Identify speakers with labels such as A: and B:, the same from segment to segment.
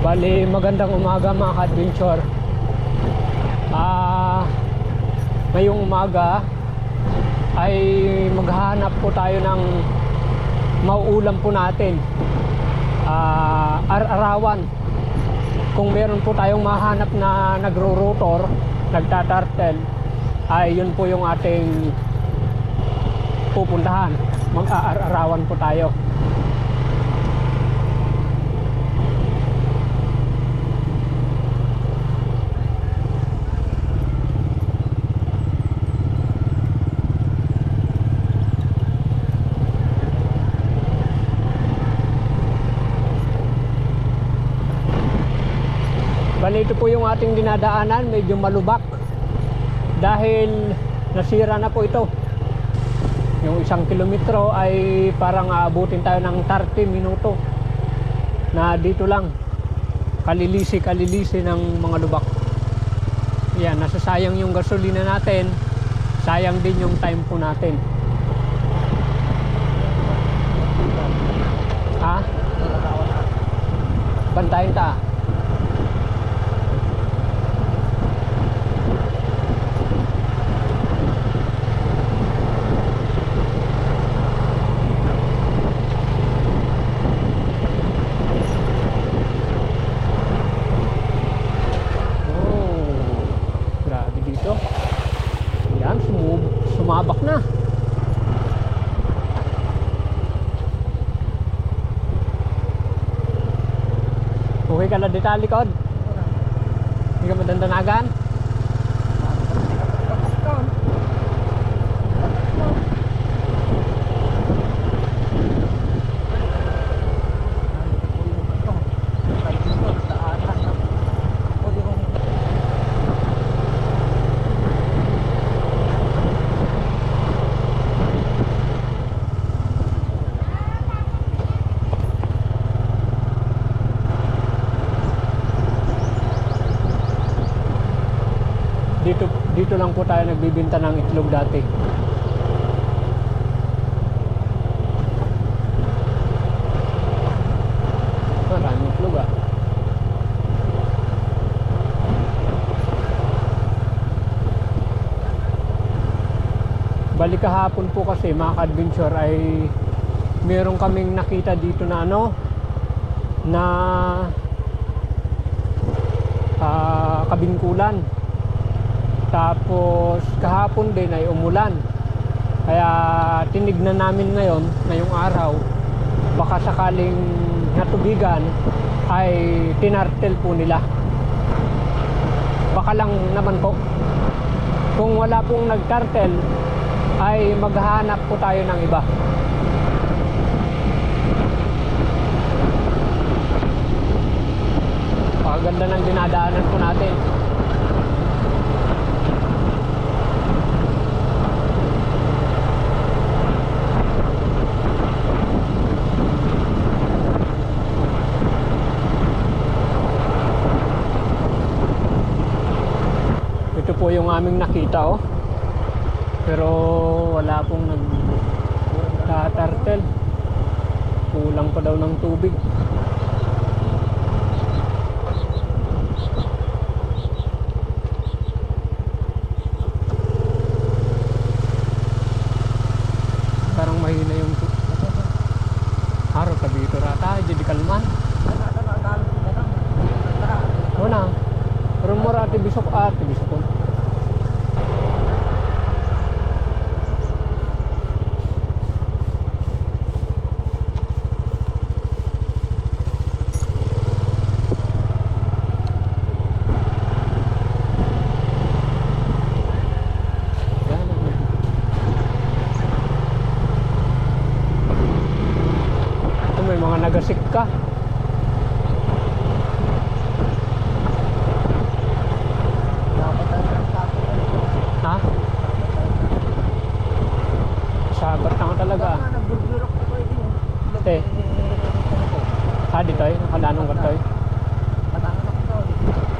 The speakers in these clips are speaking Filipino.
A: Bali, magandang umaga mga ka-adventure. Ah, ngayong umaga ay maghahanap po tayo ng mauulam po natin. Ah, ar-arawan. Kung meron po tayong mahanap na nagro-rotor, nagtatartel, ay yun po yung ating pupuntahan. Mag-aarawan po tayo. Bali ito po yung ating dinadaanan, medyo malubak. Dahil nasira na po ito. Yung isang kilometro ay parang aabutin tayo ng 30 minuto. Na dito lang. Kalilisi, kalilisi ng mga lubak. Yan, nasasayang yung gasolina natin. Sayang din yung time po natin. Ha? Bantayin ta. Oh, grabe dito. Yan, sumub sumabak na. Okay ka na dito, likod? Hindi ka madandanagan? Dito, dito lang po tayo nagbibinta ng itlog dati. Maraming itlog ah. Balik kahapon po kasi mga ka-adventure ay meron kaming nakita dito na ano na ah, kabingkulan tapos kahapon din ay umulan. Kaya tinignan namin ngayon, ngayong araw, baka sakaling natubigan ay tinartel po nila. Baka lang naman po. Kung wala pong nagkartel, ay maghahanap po tayo ng iba. Pakaganda ng dinadaanan po natin. Ito po yung aming nakita oh. Pero wala pong nag tatartel. Kulang pa daw ng tubig. Parang mahina yung tu- Haro ka dito rata, jadi kalman. Una, rumor ati bisok ati bisok. Yan. Ito may mga nagasik ka. Ha? Sabat na ka talaga. Te. Ha, dito eh. Nakalanong ka to eh.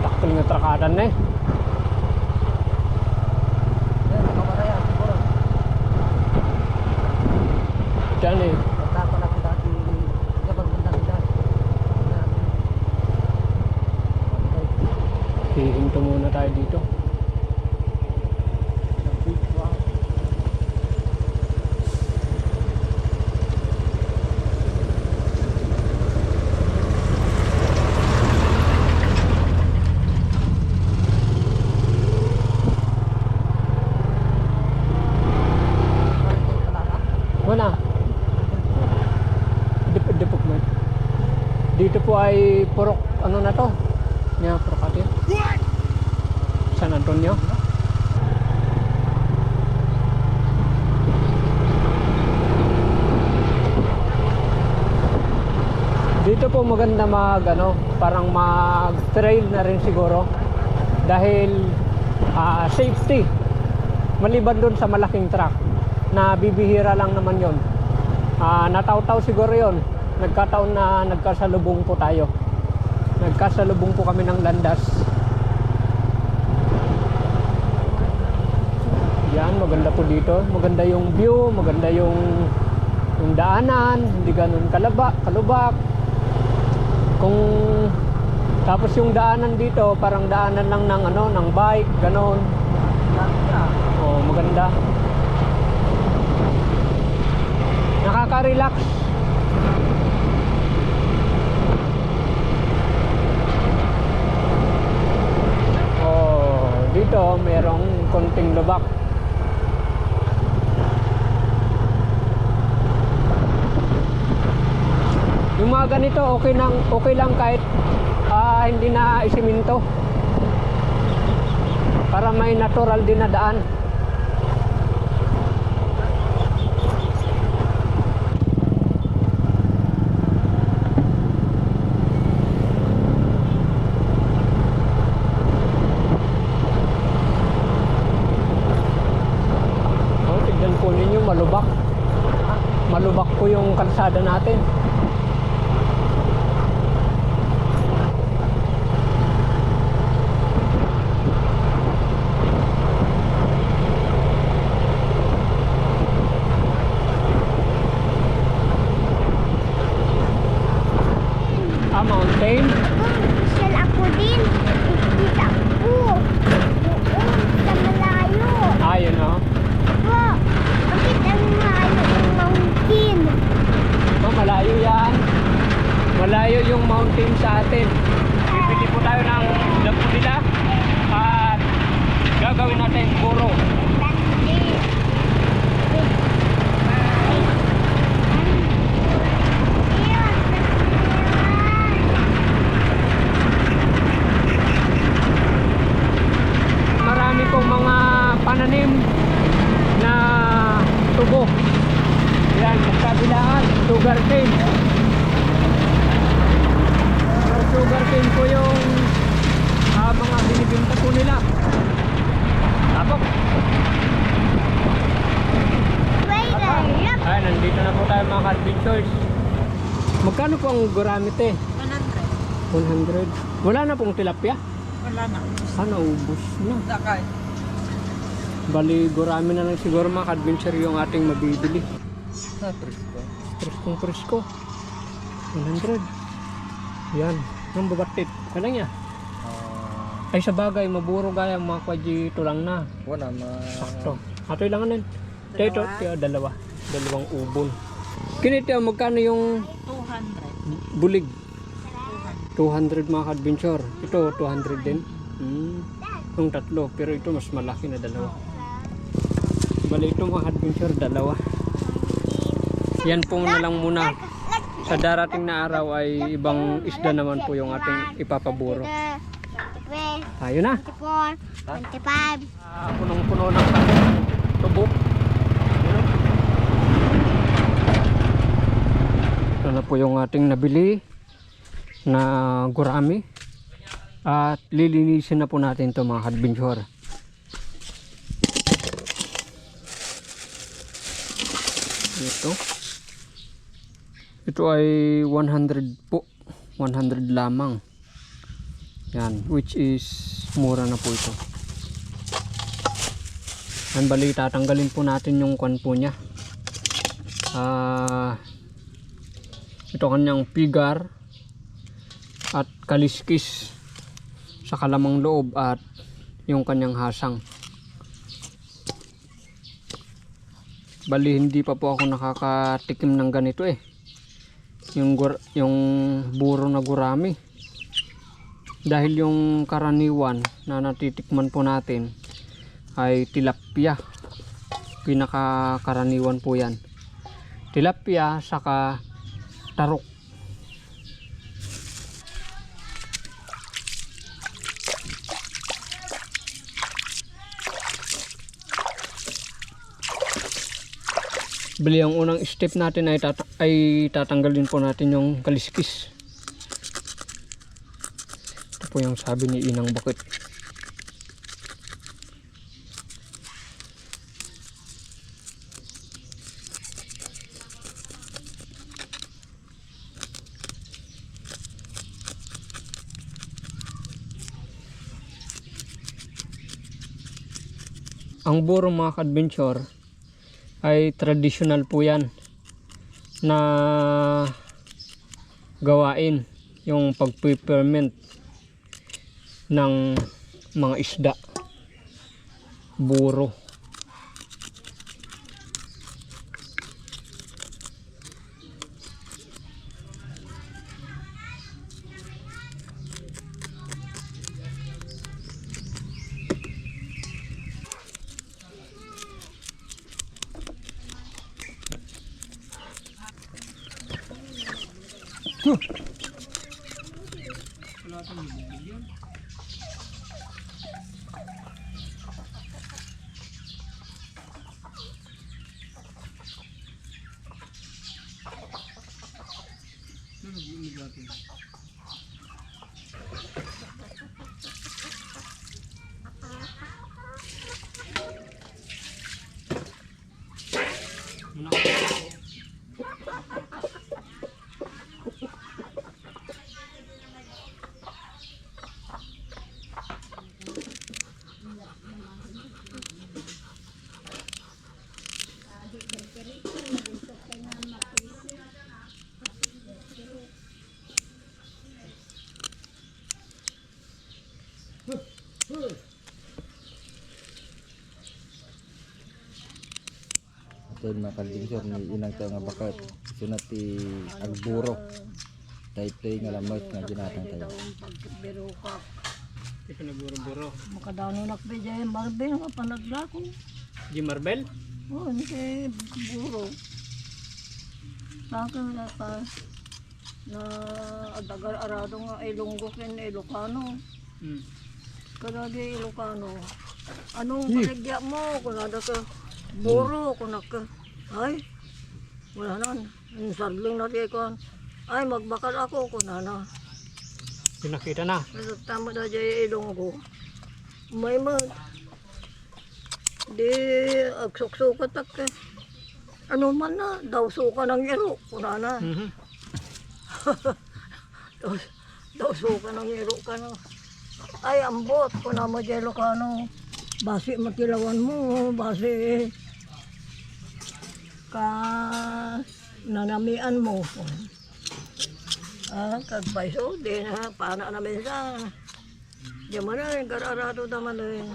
A: Taktil nga trakadan na eh. Diyan eh. Dito muna tayo dito. Wala. Dip, dipok mo. Dito po ay purok, ano na to? Niya, purok atin. San Antonio? Dito po maganda mag ano, parang mag trail na rin siguro dahil ah, safety maliban doon sa malaking truck na bibihira lang naman yon Ah, nataw-taw siguro yon nagkataon na nagkasalubong po tayo nagkasalubong po kami ng landas. Yan maganda po dito. Maganda yung view maganda yung yung daanan hindi ganun kalaba kalubak. Kung tapos yung daanan dito parang daanan lang ng ano ng bike ganon oh maganda. Nakaka-relax oh dito merong konting lubak. Yung mga ganito okay lang okay lang kahit ah, hindi na isiminto para may natural din na daan 120.
B: 100.
A: 100. Wala na pong tilapia?
B: Wala na.
A: Ah, naubos na.
B: Dakay.
A: Bali, gurami na lang siguro mga adventure yung ating mabibili.
B: Na presko.
A: Preskong presko. 100. Yan. Ang babatit. Kala niya.
B: Uh,
A: Ay sa bagay, maburo gaya mga kwadji lang na.
B: Wala na.
A: Sakto. Ato ilangan nun. Dalawa. Dito, dalawa. Dalawang ubon. Kiniti, magkano yung bulig? 200 mga adventure. Ito, 200 din. Hmm. Yung tatlo. Pero ito, mas malaki na dalawa. Bali, ito mga adventure, dalawa. Yan po na lang muna. Sa darating na araw ay ibang isda naman po yung ating ipapaburo.
C: 24,
A: Ayun na.
C: 25.
A: Ah, punong-puno ng ano, tubo. Ito na po yung ating nabili na gurami. At lilinisin na po natin ito mga adventure. Ito. Ito ay 100 po. 100 lamang. Yan, which is mura na po ito. Yan bali, tatanggalin po natin yung kwan po niya. Ah, ito kanyang pigar at kaliskis. sa kalamang loob at yung kanyang hasang. Bali hindi pa po ako nakakatikim ng ganito eh. Yung yung buro na gurami. Dahil yung karaniwan na natitikman po natin ay tilapia. Pinakakaraniwan po yan. Tilapia saka tarok. Bali ang unang step natin ay, tata- ay tatanggalin po natin yung kaliskis. Ito po yung sabi ni Inang Bakit. Ang buro mga adventure ay traditional po yan na gawain yung pagpiperment ng mga isda. Buro Tu?
B: Ito yung mga kaldingsyon ni inang tayo nga bakat. Sunat ti agburo. Tayo tayo nga lamot nga ginatang tayo.
C: Biro ka.
A: ito na buro-buro
C: Makadano nakbedya yung marbe nga panagla ko.
A: G. Marbel
C: Oh, hindi buro. Saka na pa na adagar arado nga ilonggo ken Ilocano.
A: hmm.
C: Kadagi Ilocano. Anong paligya mo? Kung ada ka buro, kung naka, ay, wala na. Ang sadling na di ko. Ay, magbakal ako kung na.
A: pinakita na
C: tama na dyan ilonggo. May mag, di agsuksukat ak ano man na, daw suka ng iro, kuna na.
A: Mhm.
C: daw, daw suka ng iro ka na. Ay, ambot, kuna mo dyan Ilocano. Basi matilawan mo, basi ka nanamian mo. Ah, kagpaiso, di na, paano namin sa... Di man na, gararado naman eh.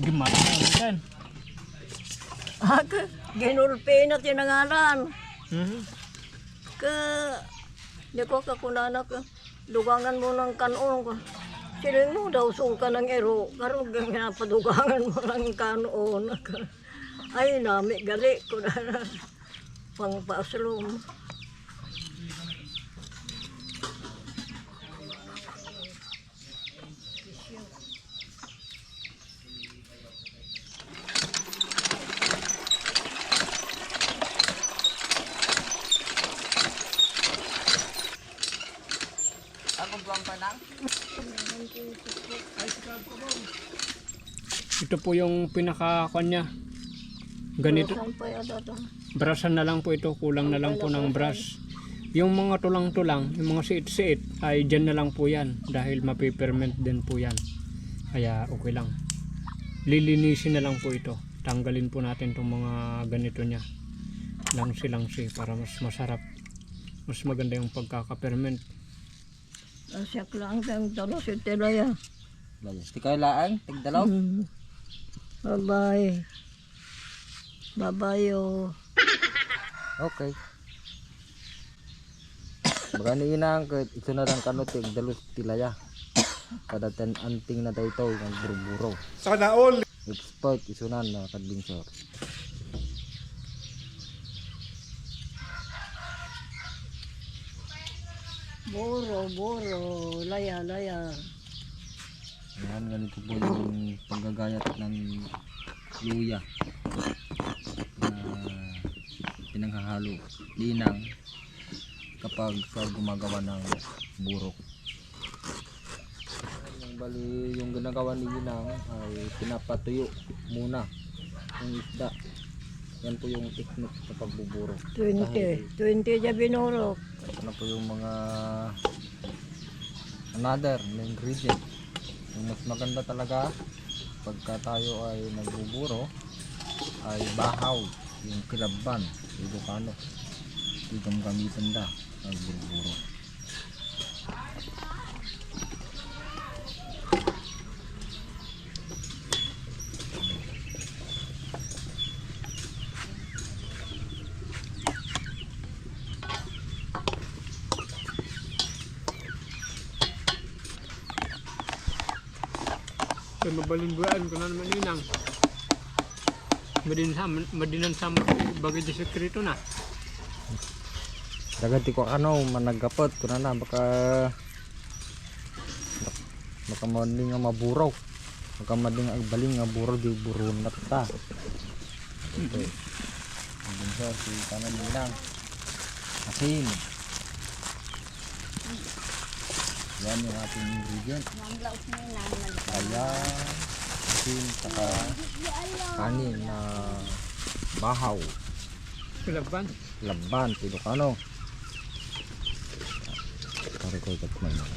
A: G. Marbel
C: Ah, ginulpi na tinangalan.
A: Mhm.
C: Ka, di ko kakunana ka, dugangan mo ng kanon ka. Siling mo daw suka ng ero, karon ganyan padugangan mo ng kanon. Ay, nami gali ko na pang paaslom.
A: ito po yung pinaka kanya ganito brasan na lang po ito kulang na lang po ng brush yung mga tulang-tulang yung mga siit-siit ay dyan na lang po yan dahil mapiperment din po yan kaya okay lang lilinisin na lang po ito tanggalin po natin itong mga ganito nya langsi-langsi para mas masarap mas maganda yung pagkakaperment
C: Asyak lang kang talo si Telaya.
B: Laya. Di kayo laang, tigdalaw.
C: Mm. Bye-bye. Bye-bye, oh.
B: Okay. Baga ni inang kahit ito na lang kanot yung dalos tilaya. Kada ten anting na daw ito yung buro-buro.
D: Sana all.
B: Expert isunan na kadbinsor.
C: Boro, boro. Laya, laya.
B: Ayan, ganito po yung paggagayat ng luya pinanghahalo linang kapag sa gumagawa ng burok. Yung bali yung ginagawa ni Linang ay pinapatuyo muna yung isda. Yan po yung technique sa pagbuburok.
C: 20. 20 dya binurok.
B: Ano po yung mga another na ingredient. Yung mas maganda talaga pagka tayo ay nagbuburo ay bahaw, yung kilaban, Ilocano. Yung gamitan da nagbuburo.
A: Kaya mabalingguan ko na naman inang. Madinan madinan sa bagay di sekreto na.
B: Daganti ko ano, managapot ko na na baka baka maling nga maburaw. Baka maling ang baling nga buro di buro na ta. Okay. Ang sa si kanan lang. Asin. Yan yung ating ingredient. Kaya asin saka kanin na bahaw,
A: Kalaban.
B: laban, Ilocano. Pare ko ikat mo yun.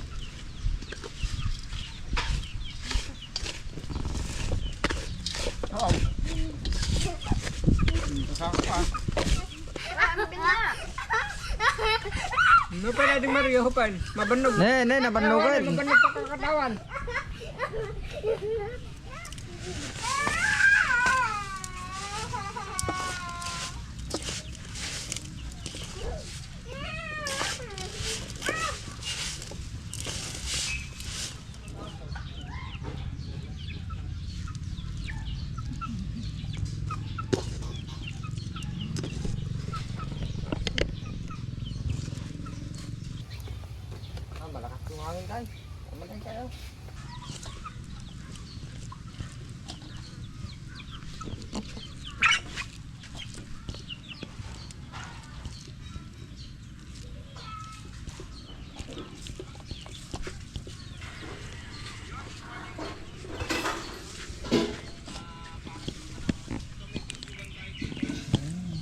A: Ano pa natin Mario Hupan? Mabanog.
B: Ne, ne, nabanugan.
A: Mabanog pa kakatawan.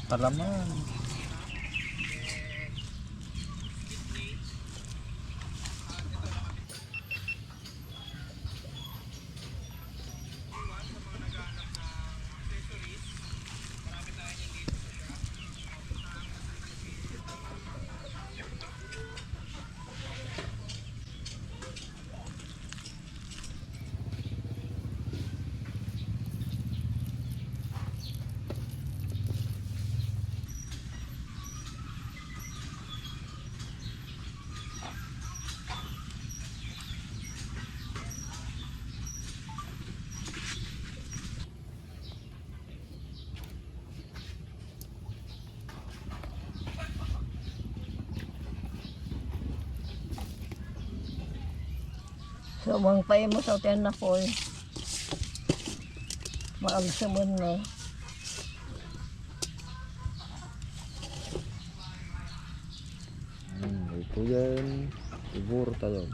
B: Para la mano.
C: So, mang pay mo sa ten na ko. Maagsaman na.
B: Hmm, ito yan. Siguro tayo.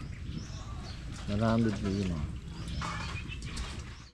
B: Naramid mo yun ah.